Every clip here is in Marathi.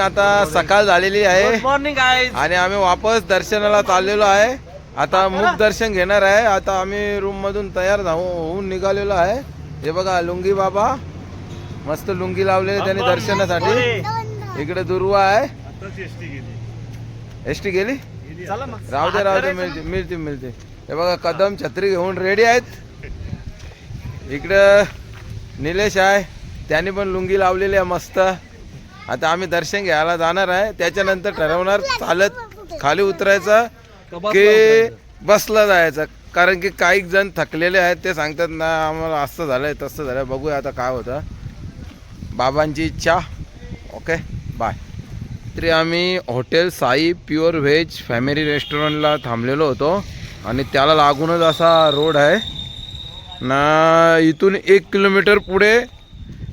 मॉर्निंग आता सकाळ झालेली आहे. मॉर्निंग गाईज आणि आम्ही वापस दर्शनाला चाललेलो आहे. आता मुख दर्शन घेणार आहे. आता आम्ही रूम मधून तयार जाऊ होऊन निघालेलो आहे. हे बघा लुंगी बाबा. मस्त लुंगी लावलेली त्यांनी दर्शनासाठी. इकडे दुर्वा आहे. एस टी गेली. राहू दे राहू दे मिळते मिळते मिळते. हे बघा कदम छत्री घेऊन रेडी आहेत. इकडं निलेश आहे. त्यांनी पण लुंगी लावलेली आहे मस्त. आता आम्ही दर्शन घ्यायला जाणार आहे. त्याच्यानंतर ठरवणार चालत खाली उतरायचं की बसला जायचं. कारण की काही जण थकलेले आहेत ते सांगतात ना आम्हाला असं झालंय तसं झालंय बघूया आता काय होतं. बाबांची इच्छा. ओके बाय तरी आम्ही hotel Sai pure veg family रेस्टॉरंटला थांबलेलो होतो. आणि त्याला लागूनच असा रोड आहे. ना इथून एक किलोमीटर पुढे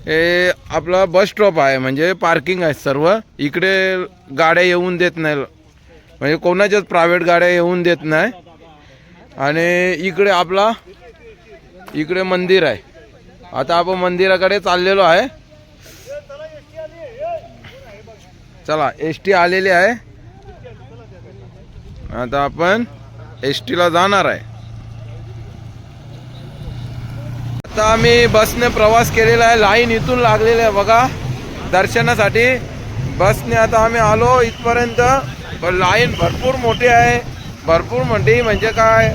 हे आपला बस स्टॉप आहे म्हणजे पार्किंग आहे सर्व. इकडे गाड्या येऊन देत नाही. म्हणजे कोणाच्याच प्रायव्हेट गाड्या येऊन देत नाही. आणि इकडे आपला इकडे मंदिर आहे. आता आपण मंदिराकडे चाललेलो आहे. चला एस टी आलेली आहे. आता आपण एस टीला जाणार आहे. आता आम्ही बसने प्रवास केलेला आहे. लाईन इथून लागलेली आहे बघा. दर्शनासाठी बसने आता आम्ही आलो इथपर्यंत. पण लाईन भरपूर मोठी आहे. भरपूर मोठी म्हणजे काय?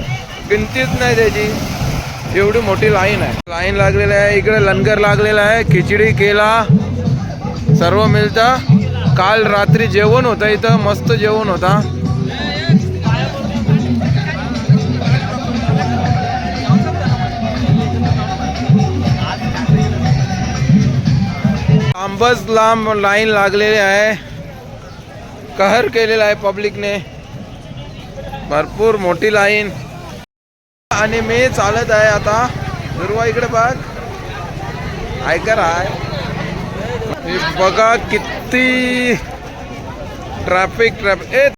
गिनतीच नाही त्याची. एवढी मोठी लाईन आहे. लाईन लागलेली आहे. इकडे लंगर लागलेला आहे. खिचडी केला. सर्व मिळतं. काल रात्री जेवण होतं इथं. मस्त जेवण होता. लांबच लांब लाईन लागलेली आहे. कहर केलेला आहे पब्लिकने. भरपूर मोठी लाईन. आणि मी चालत आहे आता दुर्वा इकडे बघ. ऐकर आहे. बघा किती ट्रॅफिक ट्रॅफिक ए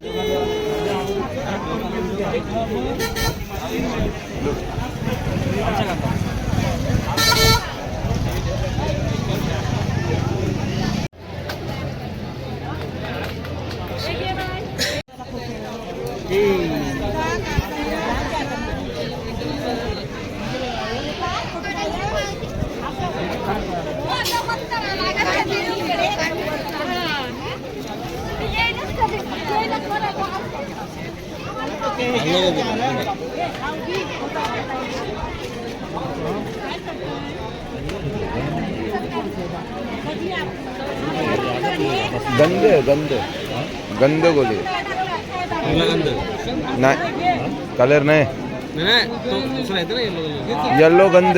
गंध गंध गंध गोली नाही कलर नाही येल्लो गंध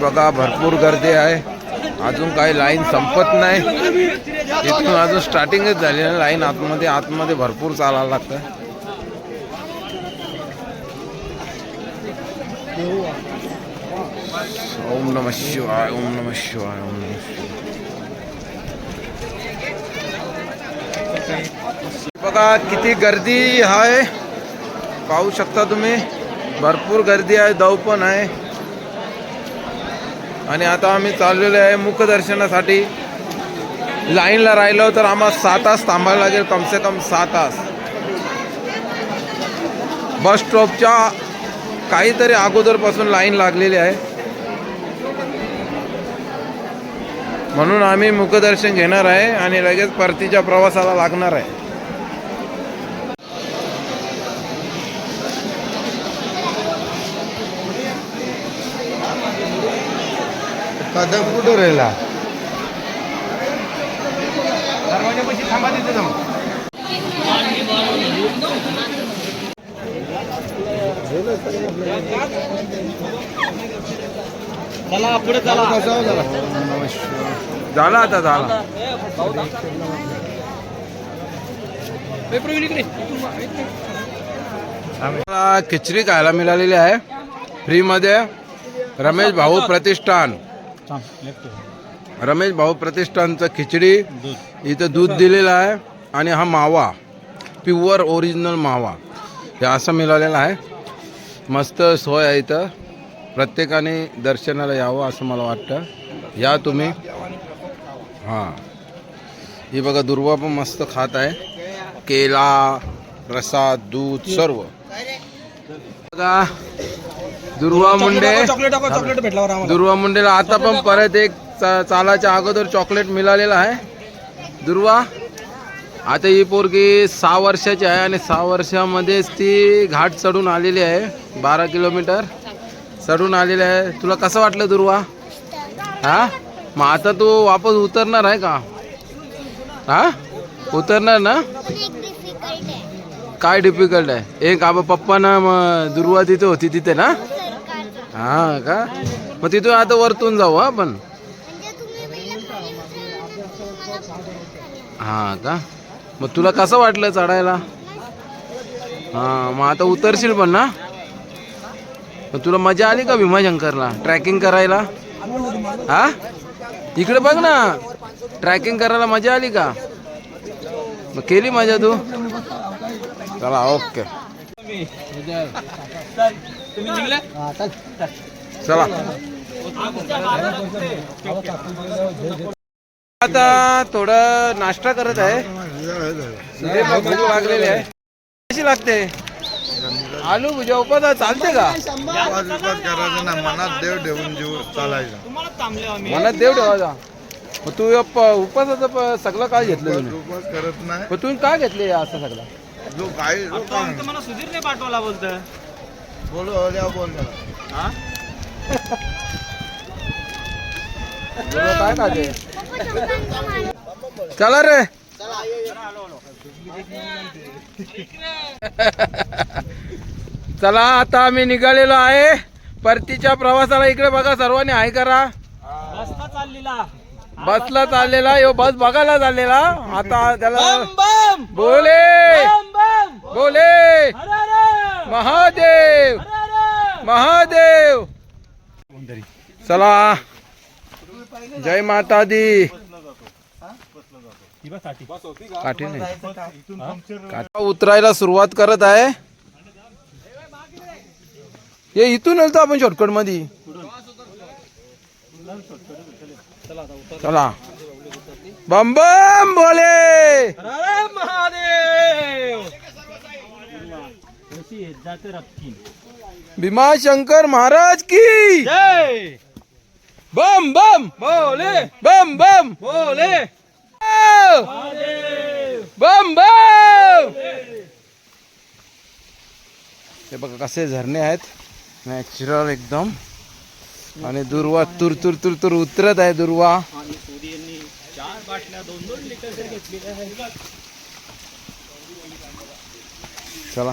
बघा भरपूर गर्दी आहे. अजून काही लाईन संपत नाही. इथून अजून स्टार्टिंगच झाली ना लाईन आतमध्ये आतमध्ये भरपूर चालायला लागतं ओम नम शिवाय ओम नम शिवाय ओम नम शिवाय. बघा किती गर्दी आहे. पाहू शकता तुम्ही. भरपूर गर्दी आहे दव पण आहे. आणि आता आम्ही चाललेलो आहे मुखदर्शनासाठी. लाईनला राहिलो तर आम्हाला सहा तास थांबायला लागेल कमसे कम सहा तास. बस स्टॉपच्या काहीतरी अगोदरपासून लाईन लागलेली आहे. म्हणून आम्ही मुखदर्शन घेणार आहे आणि लगेच परतीच्या प्रवासाला लागणार आहे. कदम कुठं राहिला? झाला आता झाला. आम्हाला खिचडी खायला मिळालेली आहे. फ्रीमध्ये रमेश भाऊ प्रतिष्ठान. रमेश भाऊ प्रतिष्ठानचं खिचडी इथं दूध दिलेलं आहे आणि हा मावा प्युअर ओरिजिनल मावा. हे असं मिळालेलं आहे. मस्त सोय आहे इथं. प्रत्येकाने दर्शनाला यावं असं मला वाटतं. या तुम्ही. हां. ही बघा दुर्वा पण मस्त खात आहे. केला प्रसाद दूध सर्व. बघा दुर्वा मुंडे. चॉकलेट चॉकलेट भेटल्यावर आम्हाला. दुर्वा मुंडेला आता पण परत एक चा- चालाच्या अगोदर चॉकलेट मिळालेलं आहे. दुर्वा आता ही पोरगी सहा वर्षाची आहे आणि सहा वर्षामध्येच ती घाट चढून आलेली आहे बारा किलोमीटर चढून आलेली आहे. तुला कसं वाटलं दुर्वा? हा? मग आता तू वापस उतरणार आहे का? हा? उतरणार ना? काय डिफिकल्ट आहे? एक आबा पप्पा ना मग दुर्वा तिथे होती तिथे ना? हा का? मग तिथून आता वरतून जाऊ हा आपण हा का? मग तुला कसं वाटलं चढायला? हा मग आता उतरशील पण ना? मग तुला मजा आली का भीमाशंकरला? ट्रॅकिंग करायला? हा? इकडे बघ ना. ट्रॅकिंग करायला मजा आली का? मग केली मजा तू? चला ओके. तुम्ही निघले चला. आता थोडं नाश्ता करत आहे. भूक लागलेली आहे. कशी लागते? आलू भुजा उपास चालते का? करायचा ना मनात देव ठेवून जीव चालायचा तुम्हाला थांबले आम्ही मनात देव ठेवायचा. मग तू प- सगळं काय घेतलं तुम्ही? उपवास करत नाही मग तुम्ही काय घेतले असं सगळं? जो काही जो तो आमचं मला सुधीर नाही पाठवला बोलतोय. हा? काय चला रे चला आता आम्ही निघालेलो आहे. परतीच्या प्रवासाला इकडे बघा सर्वांनी हाय करा. बसला चाललेला यो बस बघायला चाललेला. आता त्याला बम बोले! बम बम! बोले! अरे अरे! महादेव! महादेव! चला. जय माता दी काठी नाही. काठी उतरायला सुरुवात करत आहे. हे इथून आलतो आपण शॉर्टकटमध्ये चला. बम बम बोले. महादेव! जाते रपकी भीमाशंकर महाराज की! जय! बम बम! बोले! बम बम! बोले! बम बम! हे बघा कसे झरणे आहेत. नॅचरल एकदम. आणि दुर्वा तुर तुर तुर तुर उतरत आहे दुर्वा. आणि सोडी यांनी चार बाटल्या दोन दोन लिटर तरी घेतलेल्या आहेत. चला.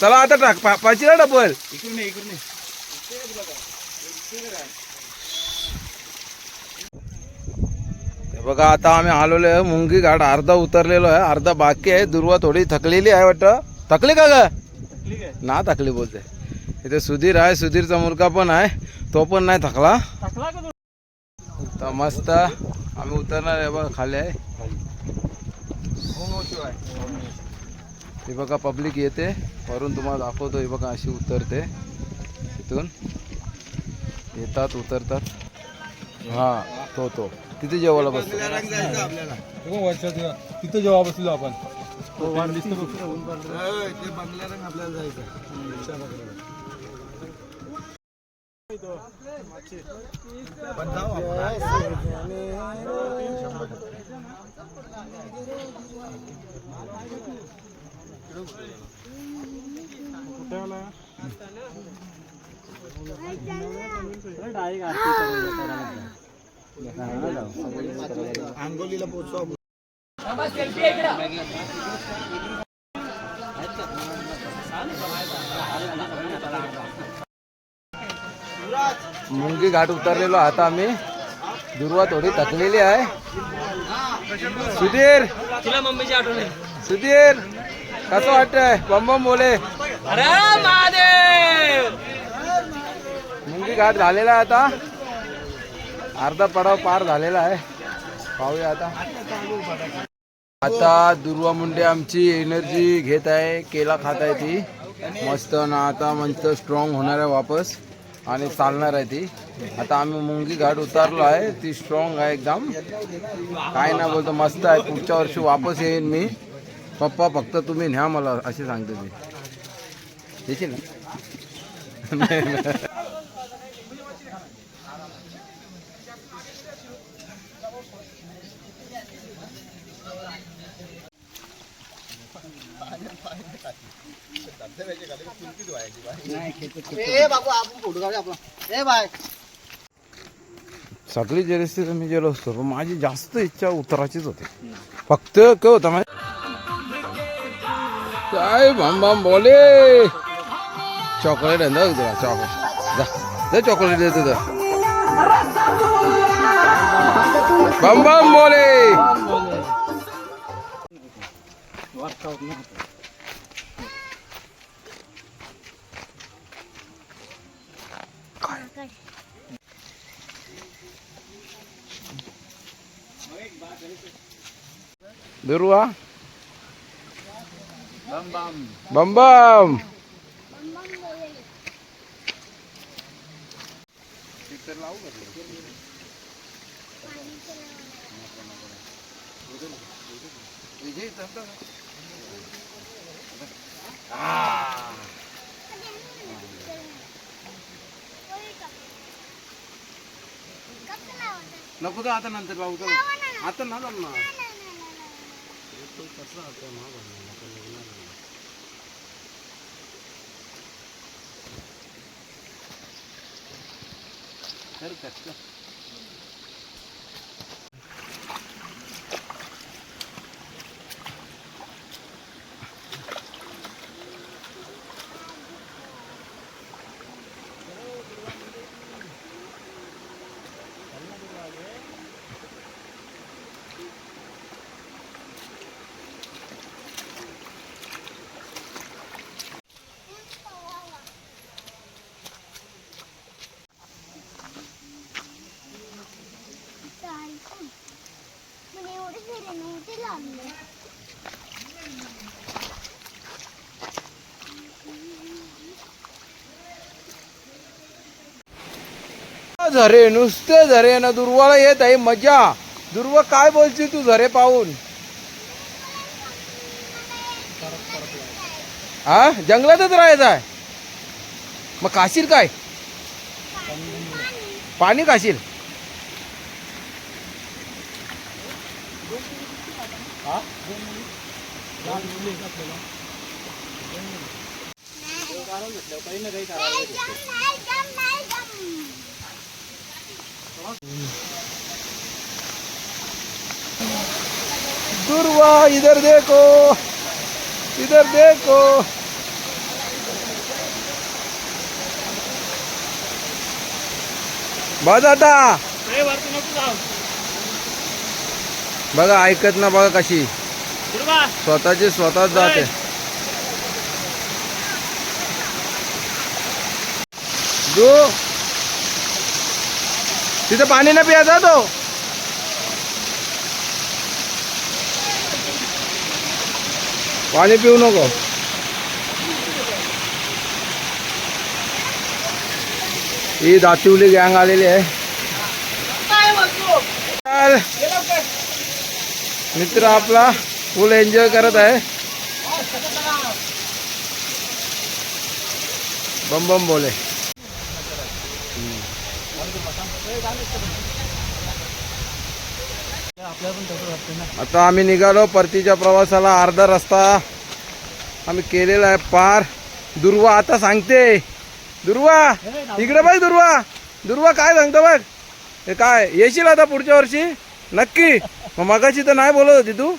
चला आता टाक पा- पाचीला डबल इकडून ये, इकडून ये. हे बघा आता आम्ही आलेलो आहे मुंगी घाट अर्धा उतरलेलो आहे अर्धा बाकी आहे दुर्वा थोडी थकलेली आहे वाटतं. थकली का ग? ना थकली बोलते. इथे सुधीर आहे सुधीरचा मुलगा पण आहे तो पण नाही थकला? तर मस्त आम्ही उतरणार आहे बघा खाली आहे. हे बघा पब्लिक येते. वरून तुम्हाला दाखवतो. हे बघा अशी उतरते. इथून. येतात उतरतात. हा तो तो. तिथे जेवायला बसतो. तिथं जेव्हा बसलो आपण. तो वाट दिसतो बघ. होय, ते बंगल्यारंग आपल्याला जायचं मुंगी घाट उतरलेलो आता आम्ही. दुर्वा थोडी थकलेली आहे. सुधीर! तुला मम्मीची आठवण सुधीर! कसं वाटतंय? बम बम बोले. अरे महादेव! मुंगी घाट झालेला आहे आता. अर्धा पडाव पार झालेला आहे. पाहूया आता. आता दुर्वा मुंडे आमची एनर्जी घेत आहे केला खात आहे ती. मस्त ना आता मस्त स्ट्रॉंग होणार आहे वापस. आणि चालणार आहे ती. आता आम्ही मुंगी घाट उतारलो आहे ती स्ट्रॉंग आहे एकदम. काय ना बोलतो मस्त आहे. पुढच्या वर्षी वापस येईन मी. पप्पा फक्त तुम्ही न्या मला असे सांगते मी. येशील ना. सगळी जरिस्थिती मी गेलो असतो पण माझी जास्त इच्छा उतराचीच होती. फक्त काय होतं माहिती काय भाम भाम बोले चॉकलेट आहे ना तुला चॉकलेट जा दे चॉकलेट दे तुझं बम बम बोले दुर्वा बम बम नको तर आता नंतर लावू आता ना ना पण झरे नुसते झरे ना दुर्वाला येत आहे मजा. दुर्व काय बोलशील तू झरे पाहून? हा? जंगलातच राहायचं आहे. मग काशील काय? पाणी काशील काही ना काही दुर्वा इधर देखो इधर देखो। जाऊ. बघा ऐकत ना बघा कशी. स्वतःची स्वतःच जाते. जो तिथे पाणी ना प्यायचा तो. पाणी पिऊ नको. ही दातिवली गँग आलेली आहे. तर मित्र आपला फुल एन्जॉय करत आहे. बम बम बोले. आता आम्ही निघालो परतीच्या प्रवासाला अर्धा रस्ता. आम्ही केलेला आहे पार. दुर्वा आता सांगते. दुर्वा इकडे बघ दुर्वा. दुर्वा काय सांगतो बघ. हे काय येशील आता पुढच्या वर्षी? नक्की. मग मगाशी तर नाही बोलत होती तू.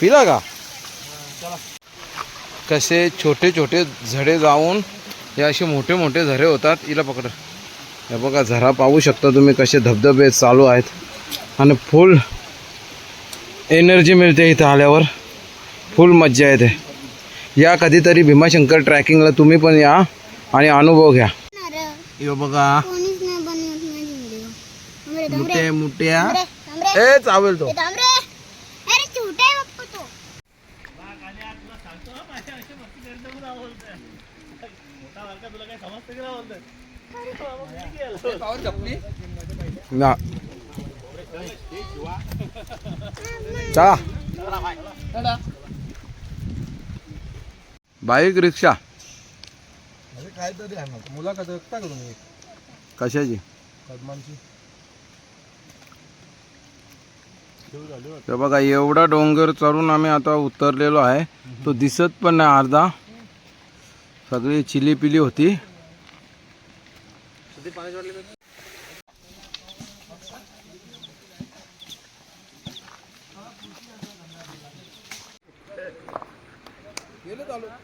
पिला का? कसे छोटे छोटे झडे जाऊन हे असे मोठे मोठे झरे होतात हिला पकड. हे बघा झरा पाहू शकता तुम्ही कसे धबधबे चालू आहेत. आणि फुल एनर्जी मिळते इथं आल्यावर. फुल मज्जा येते. या कधीतरी भीमाशंकर ट्रॅकिंगला तुम्ही पण या आणि अनुभव घ्या. यो बघा. मुठ्या मुठ्या. ए चावेल तो ए, थांब रे. अरे छोटा आहे बाप्पा तो ना. चला. Bike rickshaw. काहीतरी आहे ना मुलाखत ऐकता का तुम्ही कशाची? कदमांची तर बघा एवढा डोंगर चढून आम्ही आता उतरलेलो आहे. तो दिसत पण नाही अर्धा. सगळी चिली पिली होती. अरे बस तर गेलं चालू हा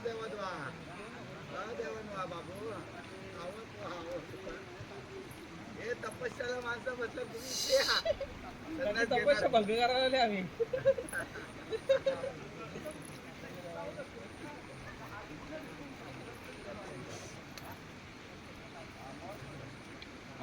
जाने दो इधर तो आती नाका से नहीं लेके चला अंदर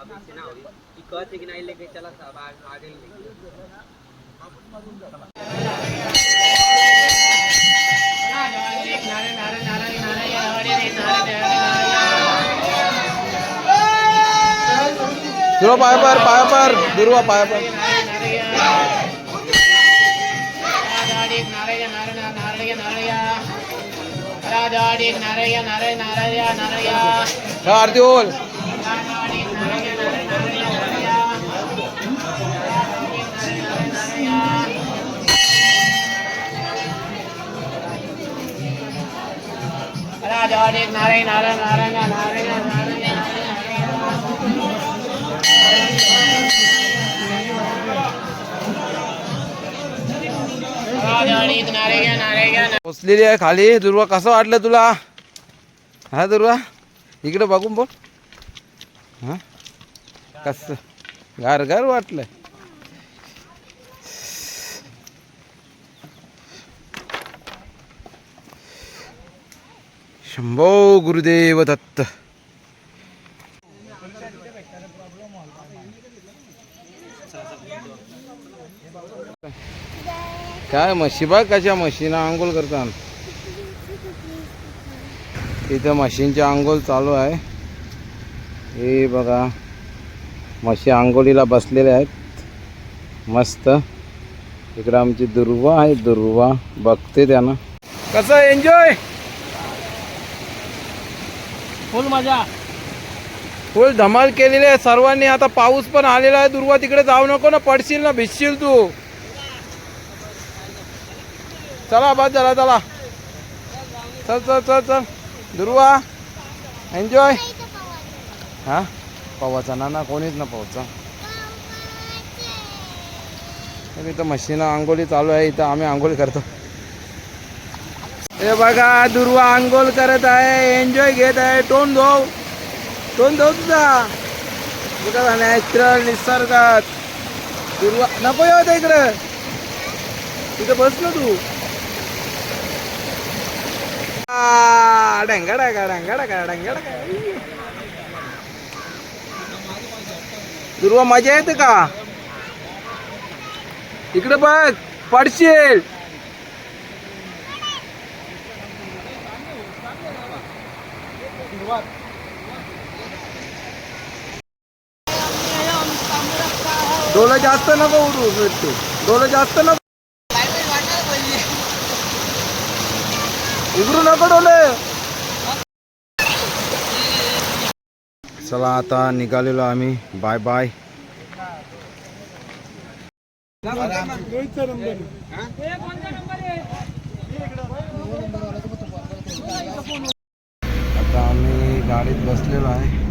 अब ऐसे ना होई ई कहत है कि नहीं लेके चला सब आग- आगे लेके। तुला पाय पर पाय पर दुर्वा पाय पर। हा, आरती बोल पोचलेली आहे खाली. दुर्वा कसं वाटलं तुला? हा दुर्वा? इकडं बघून बोल. हां? कसं? गार गार वाटलं शंभो गुरुदेव दत्त. काय म्हशी बघ कशा म्हशीनं आंघोळ करतात इथं म्हशींची आंघोळ चालू आहे. हे बघा म्हशी आंघोळीला बसलेल्या आहेत. मस्त. इकडं आमची दुर्वा आहे दुर्वा. बघते त्यानं. कसं एन्जॉय फुल मजा. फुल धमाल केलेली आहे सर्वांनी. आता पाऊस पण आलेला आहे. दुर्वा तिकडे जाऊ नको ना पडशील ना भिजशील तू. चला बस झाला चला. चल चल चल चल. दुर्वा एन्जॉय हा? पवाचा ना ना कोणीच ना पवाचा. इथं मशीनं आंघोळी चालू आहे इथं आम्ही आंघोळी करतो. हे बघा दुर्वा आंघोळ करत आहे एन्जॉय घेत आहे. टोन धोव. टोन धुव तुझा. तुझा नॅचरल निसर्गात. दुर्वा नको येऊ इकडं. तिथं बस ना तू. डंगा डंगा डंगा डंगा डंगा डंगा. दुर्वा मजा येते का इकडे बघ पडशील डोलं जास्त नको उडू मिट्टू डोलं जास्त नको उघडू नको डोले. चला आता निघालेलो आम्ही. बाय बाय आता आम्ही गाडीत बसलेलो आहे.